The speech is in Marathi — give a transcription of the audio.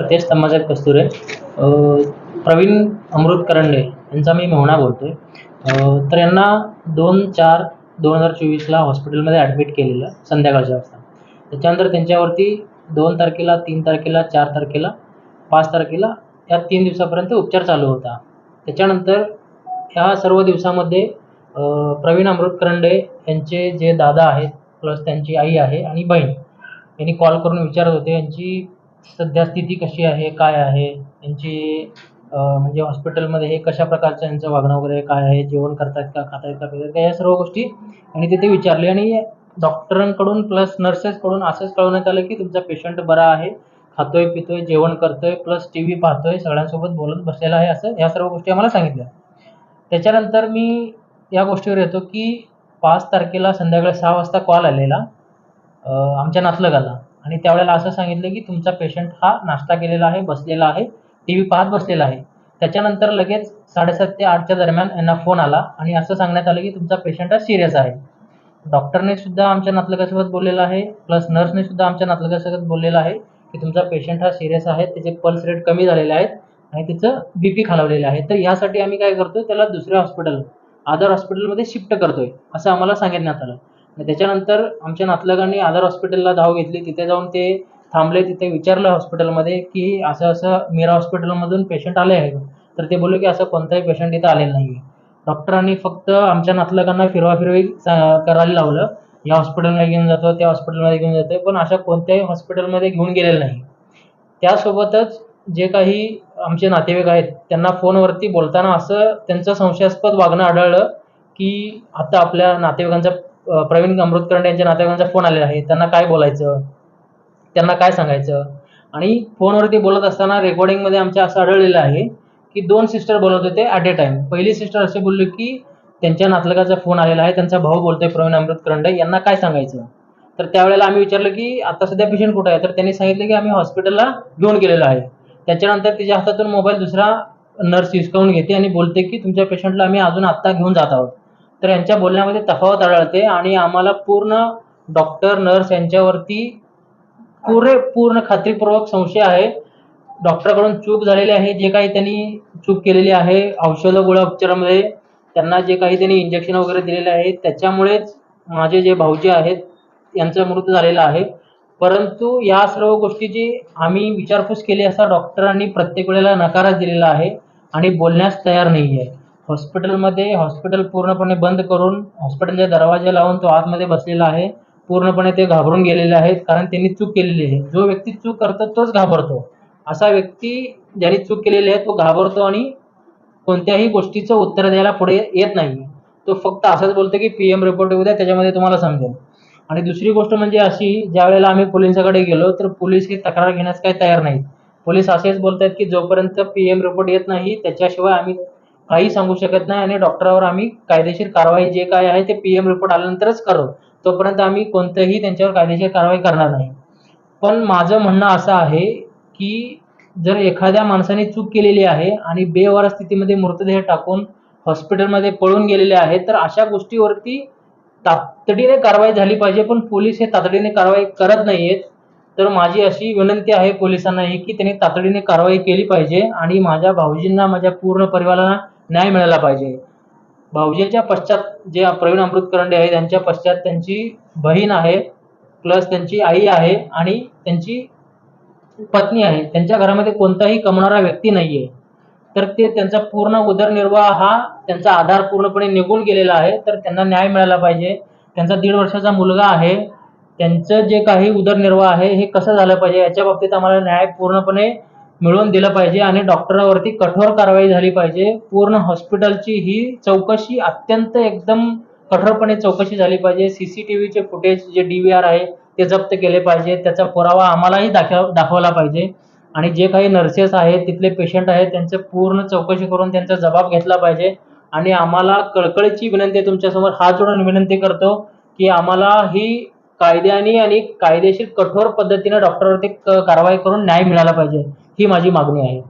तेच संभाजी कस्तुरे प्रवीण अमृत करंडे यांचा मी मोहना बोलतोय. आहे तर यांना दोन चार दोन हजार चोवीसला हॉस्पिटलमध्ये ॲडमिट केलेलं संध्याकाळच्या वाजता. त्याच्यानंतर त्यांच्यावरती दोन तारखेला तीन तारखेला चार तारखेला पाच तारखेला या तीन दिवसापर्यंत उपचार चालू होता. त्याच्यानंतर ह्या सर्व दिवसामध्ये प्रवीण अमृत करंडे यांचे जे दादा आहेत प्लस त्यांची आई आहे आणि बहीण यांनी कॉल करून विचारत होते. यांची सध्या स्थिती कशी आहे काय आहे? त्यांची म्हणजे हॉस्पिटलमध्ये हे कशा प्रकारचं यांचं वागणं वगैरे काय आहे जेवण करतायत का खातायत का पितायत का या सर्व गोष्टी आणि तिथे विचारले. आणि डॉक्टरांकडून प्लस नर्सेसकडून असंच कळवण्यात आलं की तुमचा पेशंट बरा आहे खातोय पितोय जेवण करतोय प्लस टी व्ही पाहतोय सगळ्यांसोबत बोलत बसलेला आहे असं ह्या सर्व गोष्टी आम्हाला सांगितल्या. त्याच्यानंतर मी या गोष्टीवर येतो की पाच तारखेला संध्याकाळी सहा वाजता कॉल आलेला आमच्या नातलगाला. आणि त्यावेळेला असं सांगितलं की तुमचा पेशंट हा नाश्ता केलेला आहे बसलेला आहे टी व्ही पाहत बसलेला आहे. त्याच्यानंतर लगेच साडेसात ते आठच्या दरम्यान यांना फोन आला आणि असं सांगण्यात आलं की तुमचा पेशंट हा सिरियस आहे. डॉक्टरने सुद्धा आमच्या नातलगासोबत बोललेलं आहे प्लस नर्सने सुद्धा आमच्या नातलगासोबत बोललेलं आहे की तुमचा पेशंट हा सिरियस आहे त्याचे पल्स रेट कमी झालेले आहेत आणि तिचं बी पी खालावलेलं आहे. तर यासाठी आम्ही काय करतो त्याला दुसऱ्या हॉस्पिटल आदर हॉस्पिटलमध्ये शिफ्ट करतोय असं आम्हाला सांगितण्यात आलं. त्याच्यानंतर आमच्या नातलगांनी आधार हॉस्पिटलला धाव घेतली. तिथे जाऊन ते थांबले. तिथे विचारलं हॉस्पिटलमध्ये की असं असं मीरा हॉस्पिटलमधून पेशंट आले आहे तर ते बोलले की असं कोणताही पेशंट इथं आलेलं नाही आहे डॉक्टरांनी फक्त आमच्या नातलगांना फिरवाफिरवी सा- करायला लावलं. या हॉस्पिटलला घेऊन जातो त्या हॉस्पिटलमध्ये घेऊन जातो पण अशा कोणत्याही हॉस्पिटलमध्ये घेऊन गेलेलं नाही. त्यासोबतच जे काही आमचे नातेवाईक आहेत त्यांना फोनवरती बोलताना असं त्यांचं संशयास्पद वागणं आढळलं की आता आपल्या नातेवाईकांचा प्रवीण अमृत यांच्या नातेवाईकांचा फोन आलेला आहे. त्यांना काय बोलायचं? त्यांना काय सांगायचं? आणि फोनवरती बोलत असताना रेकॉर्डिंगमध्ये आमच्या असं आढळलेलं आहे की दोन सिस्टर बोलत होते ॲट ए टाइम पहिली सिस्टर असे बोलले की त्यांच्या नातलगाचा फोन आलेला आहे. त्यांचा भाऊ बोलतोय प्रवीण अमृतकरंडे. यांना काय सांगायचं? तर त्यावेळेला आम्ही विचारलं की आता सध्या पेशंट कुठं आहे? तर त्यांनी सांगितलं की आम्ही हॉस्पिटलला घेऊन गेलेलो आहे. त्याच्यानंतर तिच्या हातातून मोबाईल दुसरा नर्स हिसकावून घेते आणि बोलते की तुमच्या पेशंटला आम्ही अजून आत्ता घेऊन जात आहोत. तर यांच्या बोलण्यामध्ये तफावत आढळते आणि आम्हाला पूर्ण डॉक्टर नर्स यांच्यावरती पुरे पूर्ण खात्रीपूर्वक संशय आहे. डॉक्टरकडून चूक झालेली आहे जे काही त्यांनी चूक केलेली आहे औषधं गोळ्या उपचारामध्ये त्यांना जे काही त्यांनी इंजेक्शन वगैरे दिलेले आहे त्याच्यामुळेच माझे जे भाऊजी आहेत यांचा मृत्यू झालेला आहे. परंतु या सर्व गोष्टीची आम्ही विचारपूस केली असता डॉक्टरांनी प्रत्येक वेळेला नकारच दिलेला आहे आणि बोलण्यास तयार नाही आहे हॉस्पिटलमध्ये हॉस्पिटल पूर्णपणे बंद करून हॉस्पिटलच्या दरवाजे लावून तो आतमध्ये बसलेला आहे. पूर्णपणे ते घाबरून गेलेले आहेत कारण त्यांनी चूक केलेली आहे. जो व्यक्ती चूक करतो तोच घाबरतो. असा व्यक्ती ज्याने चूक केलेली आहे तो घाबरतो आणि कोणत्याही गोष्टीचं उत्तर द्यायला पुढे येत नाही. तो फक्त असंच बोलतो की पी एम रिपोर्ट येऊ द्या त्याच्यामध्ये तुम्हाला समजेल. आणि दुसरी गोष्ट म्हणजे अशी ज्या वेळेला आम्ही पोलिसांकडे गेलो तर पोलीस ही तक्रार घेण्यास काही तयार नाहीत. पोलीस असेच बोलत आहेत की जोपर्यंत पी एम रिपोर्ट येत नाही त्याच्याशिवाय आम्ही काही सांगू शकत नाही आणि डॉक्टरावर आम्ही कायदेशीर कारवाई जे काय आहे ते पी एम रिपोर्ट आल्यानंतरच करू. तोपर्यंत आम्ही कोणतंही त्यांच्यावर कायदेशीर कारवाई करणार नाही. पण माझं म्हणणं असं आहे की जर एखाद्या माणसाने चूक केलेली आहे आणि बेवार स्थितीमध्ये मृतदेह टाकून हॉस्पिटलमध्ये पळून गेलेले आहेत तर अशा गोष्टीवरती तातडीने कारवाई झाली पाहिजे पण पोलीस हे तातडीने कारवाई करत नाहीयेत. तर माझी अशी विनंती आहे पोलिसांनाही की त्यांनी तातडीने कारवाई केली पाहिजे आणि माझ्या भाऊजींना माझ्या पूर्ण परिवाराला न्याय मिळाला पाहिजे. भाऊजींच्या पश्चात जे प्रवीण अमृत करंडे आहे त्यांच्या पश्चात त्यांची बहीण आहे प्लस त्यांची आई आहे आणि त्यांची पत्नी आहे. त्यांच्या घरामध्ये कोणताही कमवणारा व्यक्ती नाहीये. तर ते त्यांचा पूर्ण उदरनिर्वाह हा त्यांचा आधार पूर्णपणे निघून गेलेला आहे. तर त्यांना न्याय मिळाला पाहिजे. त्यांचा दीड वर्षाचा मुलगा आहे. त्यांचं जे काही उदरनिर्वाह आहे हे कसं झालं पाहिजे याच्या बाबतीत आम्हाला न्याय पूर्णपणे मिळवून दिलं पाहिजे आणि डॉक्टरावरती कठोर कारवाई झाली पाहिजे. पूर्ण हॉस्पिटलची ही चौकशी अत्यंत एकदम कठोरपणे चौकशी झाली पाहिजे. सी सी टी व्हीचे फुटेज जे डी व्ही आर आहे ते जप्त केले पाहिजे. त्याचा पुरावा आम्हालाही दाखव दाखवला पाहिजे. आणि जे काही नर्सेस आहेत तिथले पेशंट आहेत त्यांचं पूर्ण चौकशी करून त्यांचा जबाब घेतला पाहिजे. आणि आम्हाला कळकळीची विनंती तुमच्यासमोर. हात जोडून विनंती करतो की आम्हाला ही कायद्याने आणि कायदेशीर कठोर पद्धतीने डॉक्टरवरती कारवाई करून न्याय मिळाला पाहिजे. ही माझी मागणी आहे.